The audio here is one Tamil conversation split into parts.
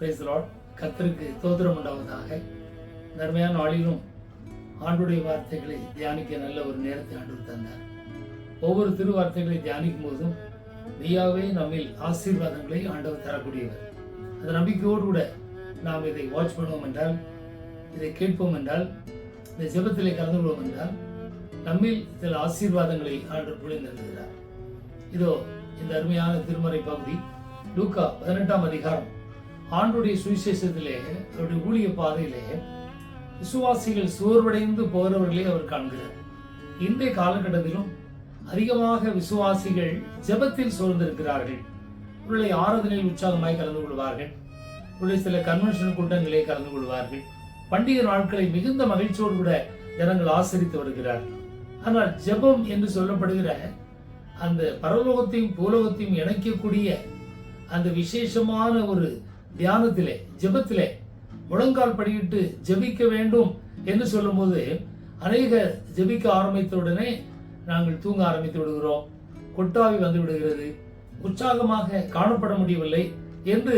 பேசுகிறாள் கத்தருக்கு தோத்திரம் உண்டாவதாக. நன்மையான நாளிலும் ஆண்டுடைய வார்த்தைகளை தியானிக்க நல்ல ஒரு நேரத்தை ஆண்டு தந்தார். ஒவ்வொரு திருவார்த்தைகளை தியானிக்கும் போதும் மெய்யாவே நம்மில் ஆசீர்வாதங்களை ஆண்டவர் தரக்கூடியவர். அந்த நம்பிக்கையோடு கூட நாம் இதை வாட்ச் பண்ணுவோம் என்றால் இதை கேட்போம் என்றால் இந்த ஜெபத்திலே கலந்து கொள்வோம் என்றால் நம்மில் சில ஆசீர்வாதங்களை ஆண்டவர் புரிந்திருக்கிறார் இதோ இந்த அருமையான திருமறை பகுதி லூக்கா பதினெட்டாம் அதிகாரம். ஆண்டுடைய சுவிசேஷத்திலே அவருடைய ஊழிய பாதையிலே விசுவாசிகள் சோர்வடைந்து போகிறவர்களே அவர் காண்கிறார். இன்றைய காலகட்டத்திலும் அதிகமாக விசுவாசிகள் ஜெபத்தில் சோர்ந்திருக்கிறார்கள். உள்ள ஆராதனையில் உற்சாகமாய் கலந்து கொள்வார்கள். உள்ள சில கன்வென்ஷன் கூட்டங்களே கலந்து கொள்வார்கள். பண்டிகை நாட்களை மிகுந்த மகிழ்ச்சியோடு கூட ஜனங்கள் ஆசரித்து வருகிறார்கள் ஆனால் ஜெபம் என்று சொல்லப்படுகிற அந்த பரலோகத்தையும் பூலோகத்தையும் இணைக்கக்கூடிய அந்த விசேஷமான ஒரு தியானத்திலே ஜெபத்திலே முழங்கால் படியிட்டு ஜெபிக்க வேண்டும் என்று சொல்லும்போது அநேக ஜெபிக்க ஆரம்பித்த உடனே நாங்கள் தூங்க ஆரம்பித்து விடுகிறோம். கொட்டாவி வந்து விடுகிறது. உற்சாகமாக காணப்பட முடியவில்லை என்று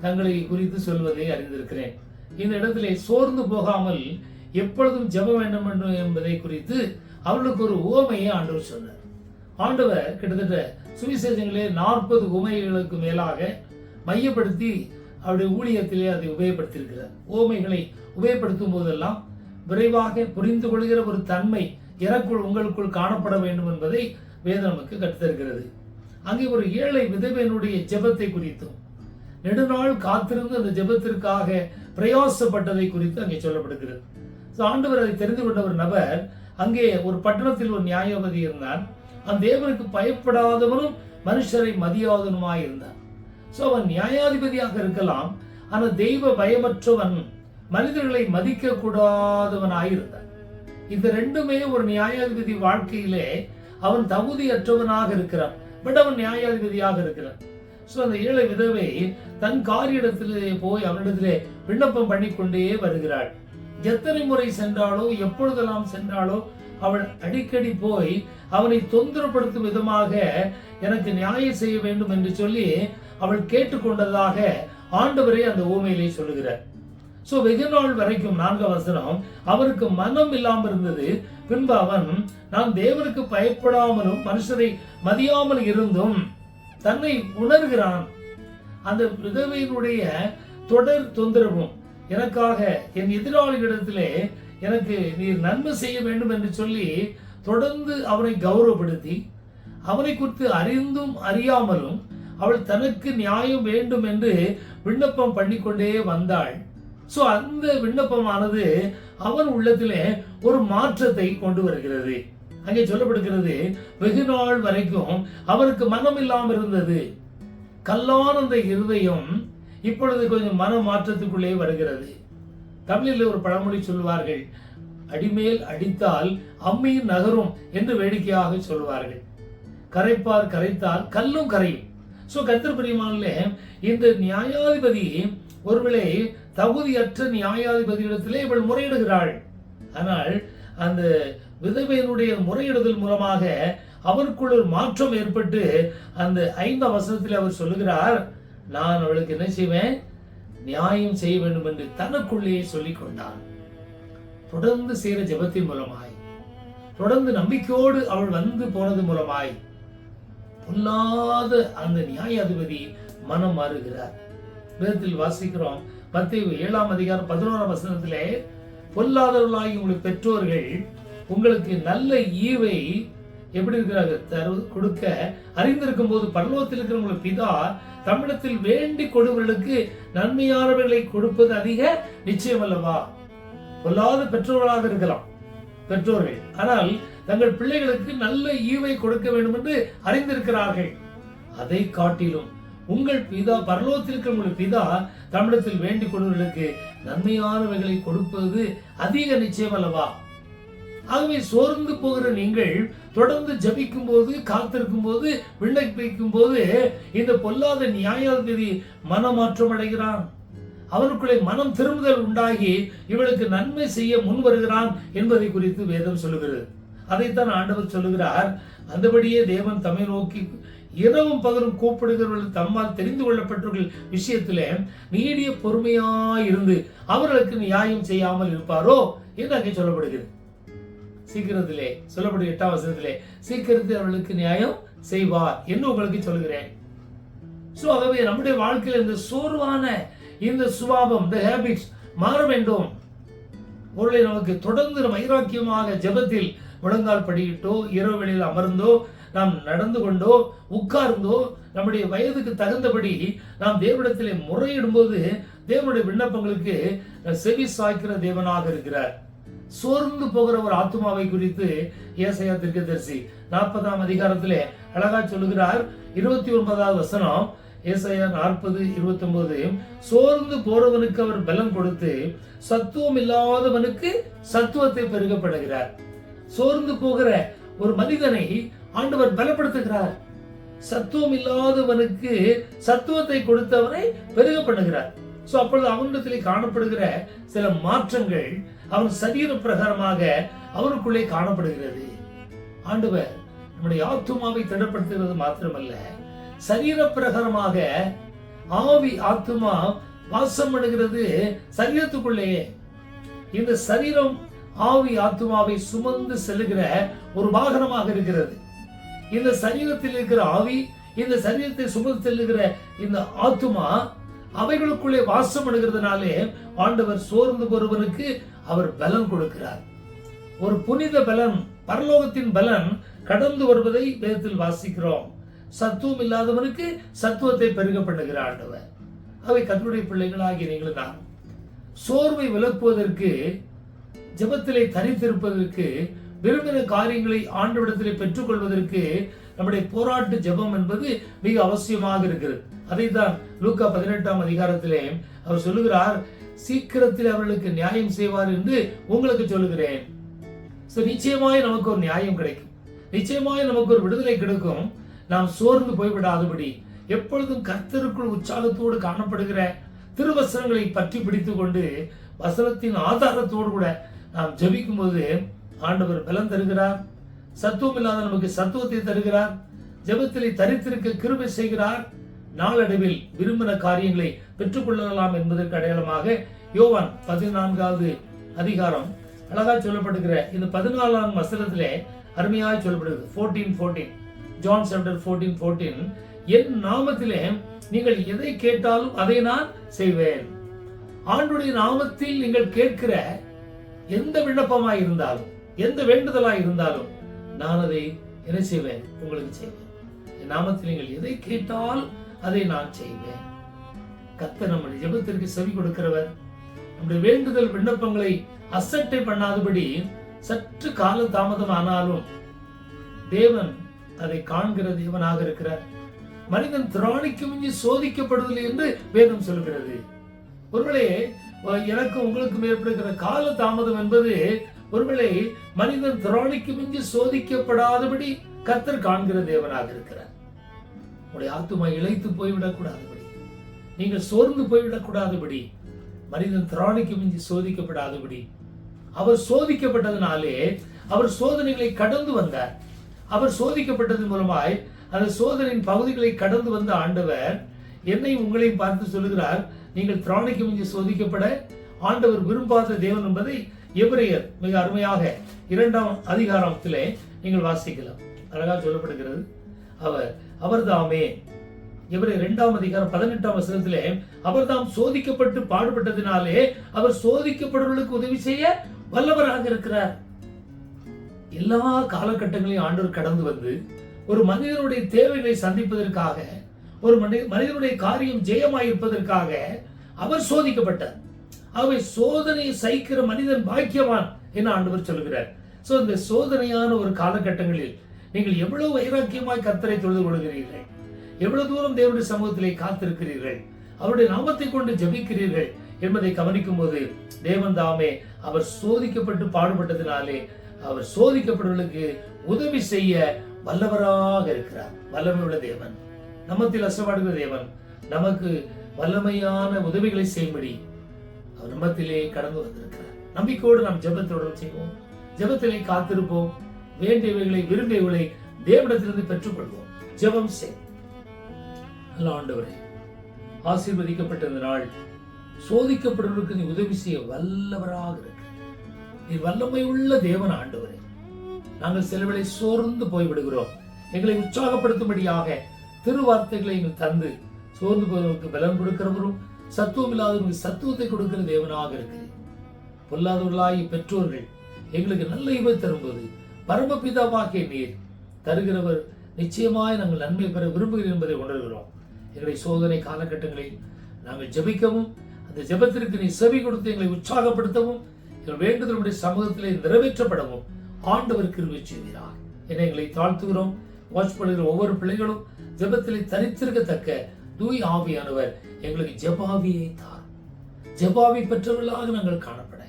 தங்களை குறித்து சொல்வதை அறிந்திருக்கிறேன். இந்த இடத்திலே சோர்ந்து போகாமல் எப்பொழுதும் ஜெப வேண்டும் என்று என்பதை குறித்து அவர்களுக்கு ஒரு உவமையை ஆண்டவர் சொன்னார். ஆண்டவர் கிட்டத்தட்ட சுவிசேஷங்களே நாற்பது உமைகளுக்கு மேலாக மையப்படுத்தி அவருடைய ஊழியத்திலே அதை உபயோகப்படுத்தியிருக்கிறார். ஓமைகளை உபயோகப்படுத்தும் போதெல்லாம் விரைவாக புரிந்து கொள்கிற ஒரு தன்மை எனக்குள் உங்களுக்குள் காணப்பட வேண்டும் என்பதை வேதம் நமக்கு கற்றுத்தருகிறது. அங்கே ஒரு ஏழை விதவையனுடைய ஜெபத்தை குறித்தும் நெடுநாள் காத்திருந்து அந்த ஜெபத்திற்காக பிரயாசப்பட்டதை குறித்து அங்கே சொல்லப்படுகிறது. ஆண்டவர் அதை தெரிந்து கொண்ட ஒரு நபர் அங்கே ஒரு பட்டணத்தில் ஒரு நியாயபதி இருந்தான். அந்த தேவனுக்கு பயப்படாதவனும் மனுஷரை மதியாதவனுமாய் இருந்தான். சோ அவன் நியாயாதிபதியாக இருக்கலாம். ஆனால் தெய்வ பயமற்றவன் மனிதர்களை மதிக்க கூடாதவனாயிருந்தான் இந்த ரெண்டுமே ஒரு நியாயாதிபதி வாழ்க்கையிலே அவன் தகுதியற்றவனாக இருக்கிறான். பட் அவன் நியாயாதிபதியாக இருக்கிறான். சோ அந்த ஏழை விதவை தன் காரியத்திலே போய் அவனிடத்திலே விண்ணப்பம் பண்ணி கொண்டே வருகிறாள். எத்தனை முறை சென்றாலோ எப்பொழுதெல்லாம் சென்றாலோ அவள் அடிக்கடி போய் அவனை தொந்தரப்படுத்தும் விதமாக எனக்கு நியாயம் செய்ய வேண்டும் என்று சொல்லி அவள் கேட்டுக்கொண்டதாக ஆண்டவரே அந்த ஊமையிலே சொல்லுகிறார். சோ வெகு நாள் வரைக்கும் நான்கு வசனம் அவருக்கு மனம் இல்லாமல் இருந்தது. பின்பு அவன் நான் தேவனுக்கு பயப்படாமலும் மனுஷரை மதியாமல் இருந்தும் தன்னை உணர்கிறான். அந்த விதவையினுடைய தொடர் தொந்தரவும் எனக்காக என் எதிராளிகளிடத்திலே எனக்கு நீர் நன்மை செய்ய வேண்டும் என்று சொல்லி தொடர்ந்து அவனை கௌரவப்படுத்தி அவனை குறித்து அறிந்தும் அறியாமலும் அவள் தனக்கு நியாயம் வேண்டும் என்று விண்ணப்பம் பண்ணிக்கொண்டே வந்தாள். ஸோ அந்த விண்ணப்பமானது அவன் உள்ளத்திலே ஒரு மாற்றத்தை கொண்டு வருகிறது. அங்கே சொல்லப்படுகிறது வெகு நாள் வரைக்கும் அவருக்கு மனம் இல்லாமல் இருந்தது கல்லான அந்த இருதயம் இப்பொழுது கொஞ்சம் மன மாற்றத்துக்குள்ளே வருகிறது. தமிழில் ஒரு பழமொழி சொல்வார்கள் அடிமேல் அடித்தால் அம்மியும் நகரும் என்று வேடிக்கையாக சொல்வார்கள் கரைப்பார் கரைத்தால் கல்லும் கரையும். சோ கத்தர் பிரியமானே இந்த நியாயாதிபதி ஒருவேளை தகுதியற்ற நியாயாதிபதியிடத்திலே இவள் முறையிடுகிறாள். ஆனால் அந்த விதவையினுடைய முறையிடுதல் மூலமாக அவருக்குள் ஒரு மாற்றம் ஏற்பட்டு அந்த ஐந்தாம் வசனத்தில் அவர் சொல்லுகிறார் நான் அவளுக்கு என்ன செய்வேன்? நியாயம் செய்ய வேண்டும் என்று தனக்குள்ளேயே சொல்லிக் கொண்டான். தொடர்ந்து செய்கிற ஜபத்தின் மூலமாய் தொடர்ந்து நம்பிக்கையோடு அவள் வந்து போனது மூலமாய் பொல்லாத அந்த நியாயாதிபதி மனம் மாறுகிறார். வேதத்தில் வாசிக்கிறோம் பத்து ஏழாம் அதிகாரம் பதினோராம் வசனத்திலே பொல்லாதவர்களாகி உங்களுக்கு பெற்றோர்கள் உங்களுக்கு நல்ல ஈவை எப்படி இருக்கிறாங்க தரு கொடுக்க அறிந்திருக்கும் போது பரலோகத்தில் இருக்கிற பிதா தமிழத்தில் வேண்டி கொடுவர்களுக்கு நன்மையானவர்களை கொடுப்பது அதிக நிச்சயம் அல்லவா? பொல்லாத பெற்றோர்களாக இருக்கலாம் பெற்றோர்கள். ஆனால் தங்கள் பிள்ளைகளுக்கு நல்ல ஈவை கொடுக்க வேண்டும் என்று அறிந்திருக்கிறார்கள். அதை காட்டிலும் உங்கள் பிதா பரலோகத்தில் இருக்கிற உங்கள் பிதா தமிழத்தில் வேண்டிக் கொள்வர்களுக்கு நன்மையானவைகளை கொடுப்பது அதிக நிச்சயம் அல்லவா? ஆகவே சோர்ந்து போகிற நீங்கள் தொடர்ந்து ஜபிக்கும் போது காத்திருக்கும் போது விண்ணப்பிக்கும் போது இந்த பொல்லாத நியாயாதிபதி மனமாற்றம் அடைகிறான். அவனுக்குள்ளே மனம் திரும்புதல் உண்டாகி இவளுக்கு நன்மை செய்ய முன் வருகிறான் என்பதை குறித்து வேதம் சொல்லுகிறது. அதைத்தான் ஆண்டவர் சொல்லுகிறார். அந்தபடியே தேவன் தம்மை நோக்கி இரவும் பகலும் கூப்பிடுகிறவர்கள் தம்மால் தெரிந்து கொள்ளப்பட்டவர்கள் விஷயத்துல நீடிய பொறுமையாய் இருந்து அவர்களுக்கு நியாயம் செய்யாமல் இருப்பாரோ என்று அங்கே சொல்லப்படுகிறது. சீக்கிரத்திலே சொல்லப்படும் எட்டாம் வசனத்திலே சீக்கிரத்தில் அவர்களுக்கு நியாயம் செய்வார் என்று உங்களுக்கு சொல்கிறேன் சோ ஆகவே நம்முடைய வாழ்க்கையில் இந்த சோர்வான இந்த சுபாவம் இந்த ஹேபிட்ஸ் மாற வேண்டும். பொருளை நமக்கு தொடர்ந்து வைராக்கியமாக ஜெபத்தில் முழங்கால் படியிட்டோ இரவு வேளையில் அமர்ந்தோ நாம் நடந்து கொண்டோ உட்கார்ந்தோ நம்முடைய வயதுக்கு தகுந்தபடி நாம் தேவனிடத்திலே முறையிடும்போது தேவனுடைய விண்ணப்பங்களுக்கு செவி சாய்க்கிற தேவனாக இருக்கிறார். சோர்ந்து போகிற ஒரு ஆத்மாவை குறித்து ஏசையா தீர்க்கதரிசி நாற்பதாம் அதிகாரத்திலே அழகா சொல்லுகிறார். இருபத்தி ஒன்பதாவது வசனம் ஏசையா நாற்பது இருபத்தி ஒன்பது சோர்ந்து போறவனுக்கு அவர் பலம் கொடுத்து சத்துவம் இல்லாதவனுக்கு சத்துவத்தை பெருகப்படுகிறார். சோர்ந்து போகிற ஒரு மனிதனை ஆண்டவர் பலப்படுத்துகிறார். சத்துவம் இல்லாதவனுக்கு சத்துவத்தை கொடுத்தவரை பெருக பண்ணுகிறார். சோ அப்பொழுது அவனிடத்திலே காணப்படுகிற சில மாற்றங்கள் அவன் சரீர பிரகாரமாக அவனுக்குள்ளே காணப்படுகிறது. ஆண்டவர் நம்முடைய ஆத்துமாவை திடப்படுத்துகிறது மாத்திரமல்ல சரீர பிரகாரமாக ஆவி ஆத்துமா வாசம் பண்ணுகிறது சரீரத்துக்குள்ளேயே. இந்த சரீரம் ஆவி ஆத்துமாவை சுமந்து செல்லுகிற ஒரு வாகனமாக இருக்கிறது. இந்த சரீரத்தில் இருக்கிற ஆவி இந்த சரீரத்தை சுமந்து செல்லுகிற இந்த ஆத்துமா அவைகளுக்குள்ளே வாசம் பண்ணுகிறதுனாலே ஆண்டவர் சோர்ந்து ஒருவனுக்கு அவர் பலன் கொடுக்கிறார். ஒரு புனித பலன் பரலோகத்தின் பலன் கடந்து வருவதை வேதத்தில் வாசிக்கிறோம். சத்துவம் இல்லாதவனுக்கு சத்துவத்தை பெருக பண்ணுகிற ஆண்டவர். அவை கத்துடைய பிள்ளைகளாகிய நீங்கள் தான். சோர்வை விளக்குவதற்கு ஜபத்திலே தனித்திருப்பதற்கு விரும்பின காரியங்களை ஆண்டவிடத்திலே பெற்றுக்கொள்வதற்கு நம்முடைய போராட்டு ஜெபம் என்பது மிக அவசியமாக இருக்கிறது. அதை தான் லூக்கா பதினெட்டாம் அதிகாரத்திலே அவர் சொல்லுகிறார் சீக்கிரத்தில் அவர்களுக்கு நியாயம் செய்வார் என்று உங்களுக்கு சொல்லுகிறேன். நிச்சயமாய் நமக்கு ஒரு நியாயம் கிடைக்கும். நிச்சயமாய் நமக்கு ஒரு விடுதலை கிடைக்கும். நாம் சோர்ந்து போய்விடாதபடி எப்பொழுதும் கர்த்தருக்குள் உற்சாகத்தோடு காணப்படுகிற திருவசனங்களை பற்றி பிடித்துக் கொண்டு வசனத்தின் ஆதாரத்தோடு கூட நாம் ஜெபிக்கும் போது ஆண்டவர் பலன் தருகிறார். சத்துவம் இல்லாத நமக்கு சத்துவத்தை தருகிறார். ஜெபத்திலே தரித்திருக்க கிருபை செய்கிறார். நாளடைவில் விரும்பின காரியங்களை பெற்றுக்கொள்ளலாம் என்பதற்கு அடையாளமாக யோவான் பதினான்காவது அதிகாரம் அழகா சொல்லப்படுகிற இந்த பதினாலாம் வசனத்திலே அருமையாக சொல்லப்படுகிறது. Fourteen fourteen John chapter fourteen fourteen என் நாமத்திலே நீங்கள் எதை கேட்டாலும் அதை நான் செய்வேன். ஆண்டுடைய நாமத்தில் நீங்கள் கேட்கிற எந்த விண்ணப்பமாய் இருந்தாலும் எந்த வேண்டுதலாய் இருந்தாலும் நான் அதை என்ன செய்வேன்? உங்களுக்கு செய்வேன். என் நாமத்தில் நீங்கள் எதை கேட்டால் அதை நான் செய்வேன். கத்த நம்முடைய ஜெபத்திற்கு செவி கொடுக்கிறவர். நம்முடைய வேண்டுதல் விண்ணப்பங்களை அசட்டை பண்ணாதபடி சற்று கால தாமதம் ஆனாலும் தேவன் அதை காண்கிற தேவனாக இருக்கிறார். மனிதன் திராணிக்கு மிஞ்சி சோதிக்கப்படுவதில்லை என்று வேதம் சொல்கிறது. ஒருவேளை எனக்கு உங்களுக்கு ஏற்படுகிற கால தாமதம் என்பது ஒருவேளை மனிதன் திராணிக்கு மிஞ்சி சோதிக்கப்படாதபடி கத்தர் காண்கிற தேவனாக இருக்கிறார். உடைய ஆத்துமா இழைத்து போய்விடக்கூடாதபடி நீங்கள் சோர்ந்து போய்விடக்கூடாதபடி மனிதன் திராணிக்கு மிஞ்சி சோதிக்கப்படாதபடி அவர் சோதிக்கப்பட்டதினாலே அவர் சோதனைகளை கடந்து வந்தார். அவர் சோதிக்கப்பட்டதன் மூலமாய் அந்த சோதனையின் பகுதிகளை கடந்து வந்த ஆண்டவர் என்னை உங்களையும் பார்த்து சொல்லுகிறார் நீங்கள் திராணிக்கு மிஞ்சி சோதிக்கப்பட ஆண்டவர் விரும்பாத தேவன் என்பதை எபிரேயர் மிக அருமையாக இரண்டாம் அதிகாரத்திலே நீங்கள் வாசிக்கலாம். அழகா சொல்லப்படுகிறது. அவர் அவர்தாமே. இவரை இரண்டாம் அதிகாரம் பதினெட்டாம் வசனத்திலே அவர்தாம் சோதிக்கப்பட்டு பாடுபட்டதினாலே அவர் சோதிக்கப்படுவர்களுக்கு உதவி செய்ய வல்லவராக இருக்கிறார். எல்லா காலகட்டங்களையும் ஆண்டவர் கடந்து வந்து ஒரு மனிதனுடைய தேவைகளை சந்திப்பதற்காக ஒரு மனிதனுடைய காரியம் ஜெயமாயிருப்பதற்காக அவர் சோதிக்கப்பட்டார். அவை சோதனை சகிக்கிற மனிதன் பாக்கியவான் என ஆண்டவர் சொல்கிறார் சோ இந்த சோதனையான ஒரு காலகட்டங்களில் நீங்கள் எவ்வளவு வைராக்கியமாய் கத்தரை தொழுது கொள்கிறீர்கள்? எவ்வளவு தூரம் தேவனுடைய சமூகத்திலே காத்திருக்கிறீர்கள்? அவருடைய நாமத்தை கொண்டு ஜெபிக்கிறீர்கள் என்பதை கவனிக்கும் போது தேவன் தாமே அவர் சோதிக்கப்பட்டு பாடுபட்டதினாலே அவர் சோதிக்கப்படுவதற்கு உதவி செய்ய வல்லவராக இருக்கிறார். வல்லமை உள்ள தேவன். நமத்தில் அசைபாடுகிற தேவன் நமக்கு வல்லமையான உதவிகளை செய்யும்படி அவர் நம்மத்திலே கடந்து வந்திருக்கிறார். நம்பிக்கையோடு நாம் ஜபத்தோடு செய்வோம். ஜெபத்திலே காத்திருப்போம். வேண்டியவைகளை விரும்பியவைகளை தேவனிடத்திலிருந்து பெற்றுக்கொள்வோம். ஜெபம் செய். நல்ல ஆண்டவரே ஆசீர்வதிக்கப்பட்ட இந்த நாள் சோதிக்கப்படுவதற்கு நீ உதவி செய்ய வல்லவராக இருக்க நீ வல்லமை உள்ள தேவன் ஆண்டவரே. நாங்கள் சிலவேளை சோர்ந்து போய்விடுகிறோம். எங்களை உற்சாகப்படுத்தும்படியாக திருவார்த்தைகளை எங்கள் தந்து சோர்ந்து போவதற்கு பலன் கொடுக்கிறவரும் சத்துவம் இல்லாதவர்களுக்கு சத்துவத்தை கொடுக்கிற தேவனாக இருக்கிறேன். பொல்லாதவர்களாகிய பெற்றோர்கள் எங்களுக்கு நல்ல இவை தரும்போது பரமபிதாவாகிய நீர் தருகிறவர் நிச்சயமாய் நாங்கள் நன்மை பெற விரும்புகிறோம் என்பதை உணர்கிறோம். எங்களுடைய சோதனை காலகட்டங்களில் நாங்கள் ஜெபிக்கவும் அந்த ஜெபத்திற்கு நீ செவி கொடுத்து எங்களை உற்சாகப்படுத்தவும் எங்கள் வேண்டுதலுடைய சமூகத்திலே நிறைவேற்றப்படவும் ஆண்டவர் கிருமி செய்கிறார் என எங்களை தாழ்த்துகிறோம். வாட்ச் பண்ணுகிற ஒவ்வொரு பிள்ளைகளும் ஜெபத்திலே தரித்திருக்கத்தக்க தூய் ஆவியானவர் எங்களுக்கு ஜெபாவியை தார் ஜெபாவி பெற்றவர்களாக நாங்கள் காணப்பட.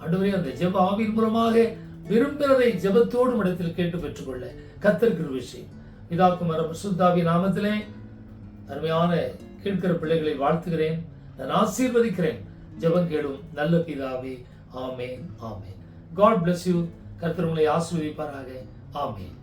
ஆண்டவரே அந்த ஜெப ஆவியின் மூலமாக விரும்புகிறதை ஜெபத்தோடு இடத்தில் கேட்டு பெற்றுக்கொள்ள கத்திருக்கிற விஷயம். செய்யும் சுத்தாவி நாமத்திலே அருமையான கேட்கிற பிள்ளைகளை வாழ்த்துகிறேன். நான் ஆசீர்வதிக்கிறேன். ஜெபம் கேடும் நல்ல பிதாவே ஆமேன் ஆமேன். காட் பிளஸ் யூ கர்த்தர் உங்களை ஆசீர்வதிப்பாராக. ஆமேன்.